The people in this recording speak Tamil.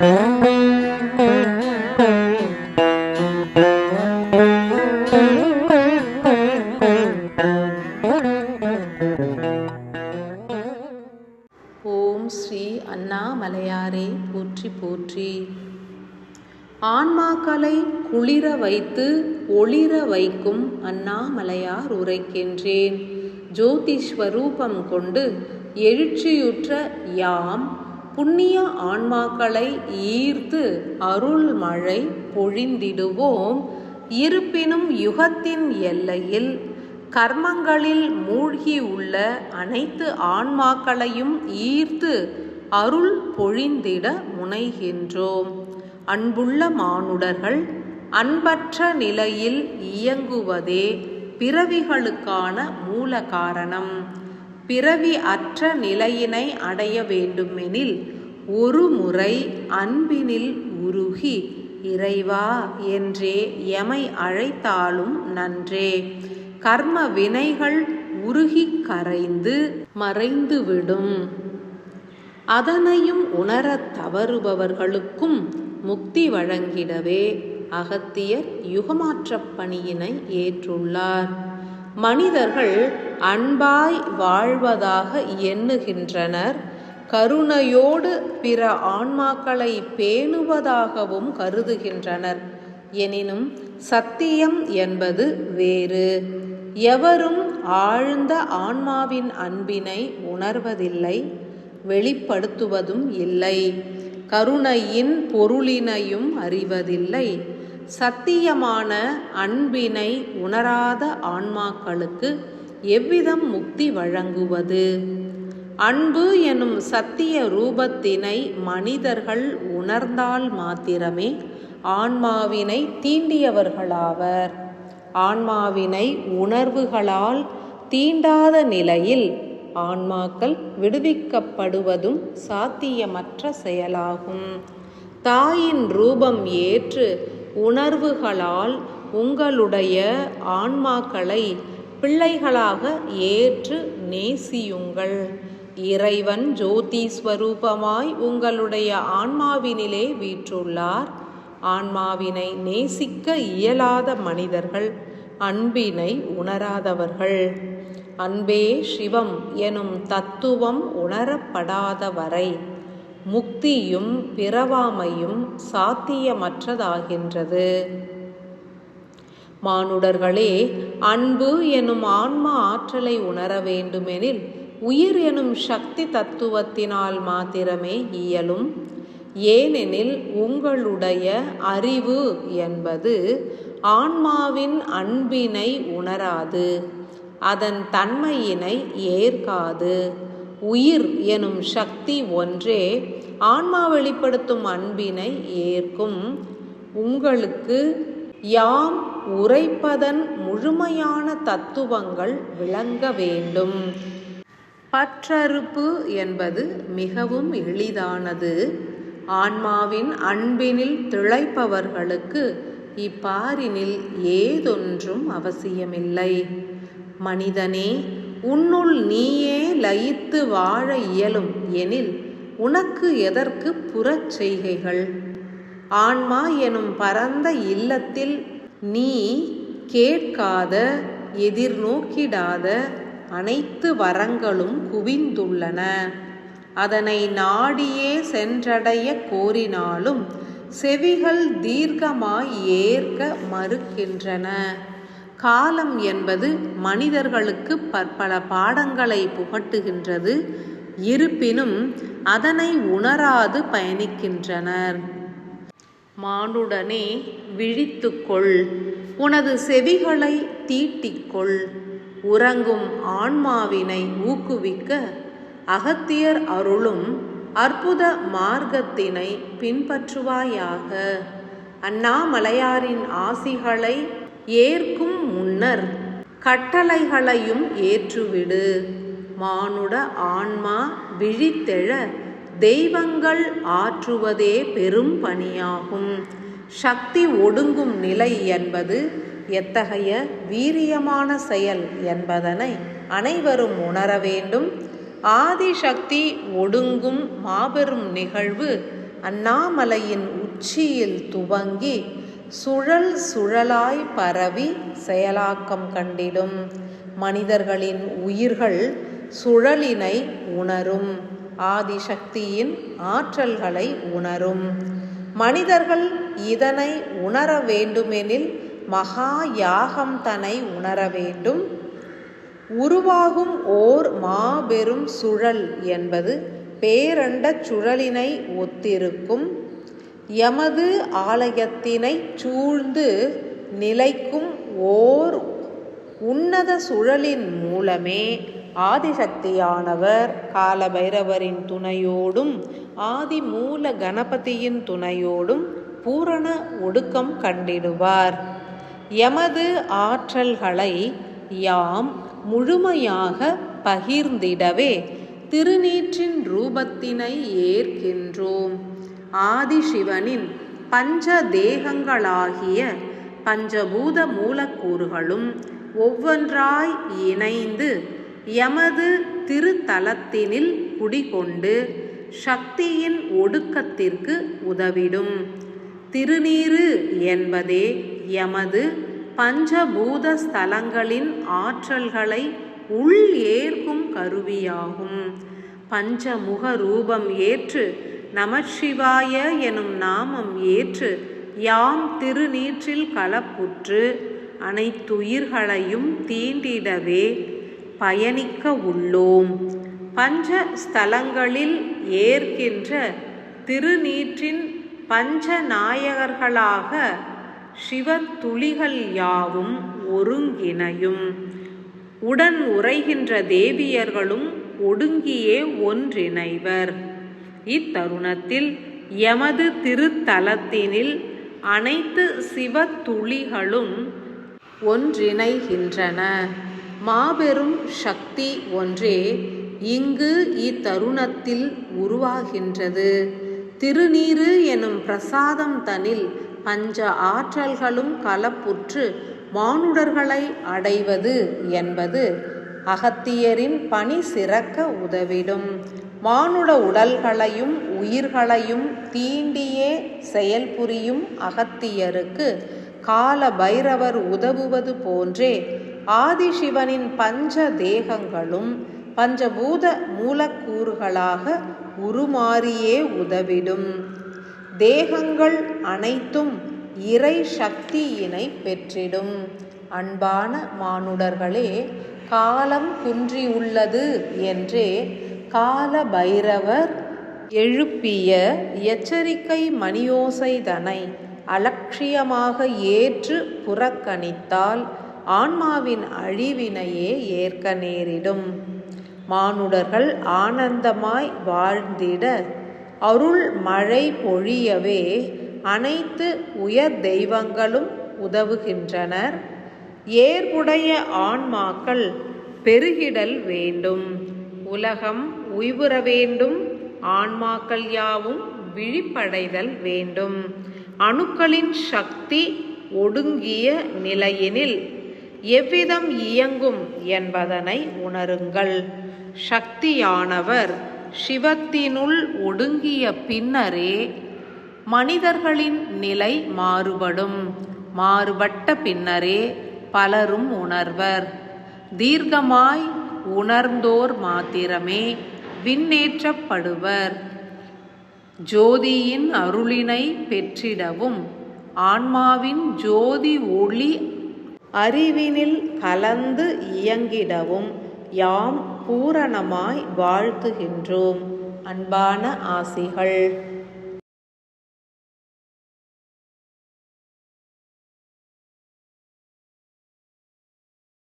ஓம் ஸ்ரீ அண்ணாமலையாரே போற்றி போற்றி. ஆன்மாக்களை குளிர வைத்து ஒளிர வைக்கும் அண்ணாமலையார் உரைக்கின்றேன். ஜோதிஸ்வரூபம் கொண்டு எழுச்சியுற்ற யாம் புண்ணிய ஆன்மாக்களை ஈர்த்து அருள் மழை பொழிந்திடுவோம். இருப்பினும் யுகத்தின் எல்லையில் கர்மங்களில் மூழ்கியுள்ள அனைத்து ஆன்மாக்களையும் ஈர்த்து அருள் பொழிந்திட முனைகின்றோம். அன்புள்ள மானுடர்கள் அன்பற்ற நிலையில் இயங்குவதே பிறவிகளுக்கான மூல காரணம் பிறவி அற்ற நிலையினை அடைய வேண்டுமெனில் ஒரு முறை அன்பினில் உருகி இறைவா என்றே எமை அழைத்தாலும் நன்றே. கர்ம வினைகள் உருகி கரைந்து மறைந்துவிடும். அதனையும் உணரத் தவறுபவர்களுக்கும் முக்தி வழங்கிடவே அகத்தியர் யுகமாற்றப் பணியினை ஏற்றுள்ளார். மனிதர்கள் அன்பாய் வாழ்வதாக எண்ணுகின்றனர். கருணையோடு பிற ஆன்மாக்களை பேணுவதாகவும் கருதுகின்றனர். எனினும் சத்தியம் என்பது வேறு. எவரும் ஆழ்ந்த ஆன்மாவின் அன்பினை உணர்வதில்லை வெளிப்படுத்துவதும் இல்லை. கருணையின் பொருளினையும் அறிவதில்லை. சத்தியமான அன்பினை உணராத ஆன்மாக்களுக்கு எவ்விதம் முக்தி வழங்குவது? அன்பு எனும் சத்திய ரூபத்தினை மனிதர்கள் உணர்ந்தால் மாத்திரமே ஆன்மாவினை தீண்டியவர்களாவர். ஆன்மாவினை உணர்வுகளால் தீண்டாத நிலையில் ஆன்மாக்கள் விடுவிக்கப்படுவதும் சாத்தியமற்ற செயலாகும். தாயின் ரூபம் ஏற்று உணர்வுகளால் உங்களுடைய ஆன்மாக்களை பிள்ளைகளாக ஏற்று நேசியுங்கள். இறைவன் ஜோதி ஸ்வரூபமாய் உங்களுடைய ஆன்மாவினிலே வீற்றுள்ளார். ஆன்மாவினை நேசிக்க இயலாத மனிதர்கள் அன்பினை உணராதவர்கள். அன்பே சிவம் எனும் தத்துவம் உணரப்படாத வரை முக்தியும் பிறவாமையும் சாத்தியமற்றதாகின்றது. மானுடர்களே அன்பு எனும் ஆன்மா ஆற்றலை உணர வேண்டுமெனில் உயிர் எனும் சக்தி தத்துவத்தினால் மாத்திரமே இயலும். ஏனெனில் உங்களுடைய அறிவு என்பது ஆன்மாவின் அன்பினை உணராது அதன் தன்மையினை ஏற்காது. உயிர் எனும் சக்தி ஒன்றே ஆன்மா வெளிப்படுத்தும் அன்பினை ஏற்கும். உங்களுக்கு யாம் உரைப்பதன் முழுமையான தத்துவங்கள் விளங்க வேண்டும். பற்றறுப்பு என்பது மிகவும் எளிதானது. ஆன்மாவின் அன்பினில் திளைப்பவர்களுக்கு இப்பாரினில் ஏதொன்றும் அவசியமில்லை. மனிதனே உன்னுள் நீயே லயித்து வாழ இயலும் எனில் உனக்கு எதற்கு புறச் செய்கைகள்? ஆன்மா எனும் பரந்த இல்லத்தில் நீ கேட்காத எதிர்நோக்கிடாத அனைத்து வரங்களும் குவிந்துள்ளன. அதனை நாடியே சென்றடைய கோரினாலும் செவிகள் தீர்க்கமாய் ஏற்க மறுக்கின்றன. காலம் என்பது மனிதர்களுக்கு பற்பல பாடங்களை புகட்டுகின்றது. இருப்பினும் அதனை உணராது பயணிக்கின்றனர். மானுடனே விழித்துக்கொள். உனது செவிகளை தீட்டிக்கொள். உறங்கும் ஆன்மாவினை ஊக்குவிக்க அகத்தியர் அருளும் அற்புத மார்க்கத்தினை பின்பற்றுவாயாக. அண்ணாமலையாரின் ஆசிகளை ஏற்கும் முன்னர் கட்டளைகளையும் ஏற்றுவிடு. மானுட ஆன்மா விழித்தெழ தெய்வங்கள் ஆற்றுவதே பெரும் பணியாகும். சக்தி ஒடுங்கும் நிலை என்பது எத்தகைய வீரியமான செயல் என்பதனை அனைவரும் உணர வேண்டும். ஆதிசக்தி ஒடுங்கும் மாபெரும் நிகழ்வு அண்ணாமலையின் உச்சியில் துவங்கி சுழல் சுழலாய் பரவி செயலாக்கம் கண்டிடும். மனிதர்களின் உயிர்கள் சுழலினை உணரும். ஆதிசக்தியின் ஆற்றல்களை உணரும். மனிதர்கள் இதனை உணர வேண்டுமெனில் மகா யாகம் தனை உணர வேண்டும். உருவாகும் ஓர் மாபெரும் சுழல் என்பது பேரண்ட சுழலினை ஒத்திருக்கும் எமது ஆலயத்தினை சூழ்ந்து நிலைக்கும் ஓர் உன்னத சுழலின் மூலமே ஆதிசக்தியானவர் காலபைரவரின் துணையோடும் ஆதி மூல கணபதியின் துணையோடும் பூரண ஒடுக்கம் கண்டிடுவார். எமது ஆற்றல்களை யாம் முழுமையாக பகிர்ந்திடவே திருநீற்றின் ரூபத்தினை ஏற்கின்றோம். ஆதிசிவனின் பஞ்ச தேகங்களாகிய பஞ்சபூத மூலக்கூறுகளும் ஒவ்வொன்றாய் இணைந்து எமது திருத்தலத்தினில் குடிகொண்டு சக்தியின் ஒடுக்கத்திற்கு உதவிடும். திருநீரு என்பதே எமது பஞ்சபூத ஸ்தலங்களின் ஆற்றல்களை உள் ஏற்கும் கருவியாகும். பஞ்சமுக ரூபம் ஏற்று நமசிவாய எனும் நாமம் ஏற்று யாம் திருநீற்றில் கலப்புற்று அனைத்துயிர்களையும் தீண்டிடவே பயணிக்க உள்ளோம். பஞ்ச ஸ்தலங்களில் ஏற்கின்ற திருநீற்றின் பஞ்ச நாயகர்களாக சிவத்துளிகள் யாவும் ஒருங்கிணையும். உடன் உரைகின்ற தேவியர்களும் ஒடுங்கியே ஒன்றிணைவர். இத்தருணத்தில் எமது திருத்தலத்தினில் அனைத்து சிவத்துளிகளும் ஒன்றிணைகின்றன. மாபெரும் சக்தி ஒன்றே இங்கு இத்தருணத்தில் உருவாகின்றது. திருநீறு எனும் பிரசாதம் தனில் பஞ்ச ஆற்றல்களும் கலப்புற்று மானுடர்களை அடைவது என்பது அகத்தியரின் பணி சிறக்க உதவிடும். மானுட உடல்களையும் உயிர்களையும் தீண்டியே செயல்புரியும் அகத்தியருக்கு கால பைரவர் உதவுவது போன்றே ஆதிசிவனின் பஞ்ச தேகங்களும் பஞ்சபூத மூலக்கூறுகளாக உருமாறியே உதவிடும். தேகங்கள் அனைத்தும் இறை சக்தியினை பெற்றிடும். அன்பான மானுடர்களே காலம் குன்றியுள்ளது என்றே கால பைரவர் எழுப்பிய எச்சரிக்கை மணியோசைதனை அலட்சியமாக ஏற்று புறக்கணித்தால் ஆன்மாவின் அழிவினையே ஏற்க நேரிடும். மானுடர்கள் ஆனந்தமாய் வாழ்ந்திட அருள் மழை பொழியவே அனைத்து உயர் தெய்வங்களும் உதவுகின்றனர். ஏற்புடைய ஆன்மாக்கள் பெருகிடல் வேண்டும். உலகம் உய்வுற வேண்டும் ஆன்மாக்கள் யாவும் விழிப்படைதல் வேண்டும். அணுக்களின் சக்தி ஒடுங்கிய நிலையினில் எவ்விதம் இயங்கும் என்பதனை உணருங்கள். சக்தியானவர் சிவத்தினுள் ஒடுங்கிய பின்னரே மனிதர்களின் நிலை மாறுபடும். மாறுபட்ட பின்னரே பலரும் உணர்வர். தீர்க்கமாய் உணர்ந்தோர் மாத்திரமே விண்ணேற்றப்படுவர். ஜோதியின் அருளினை பெற்றிடவும். ஆன்மாவின் ஜோதி ஒளி அறிவினில் கலந்து இயங்கிடவும். யாம் பூரணமாய் வாழ்த்துகின்றோம். அன்பான ஆசிகள்.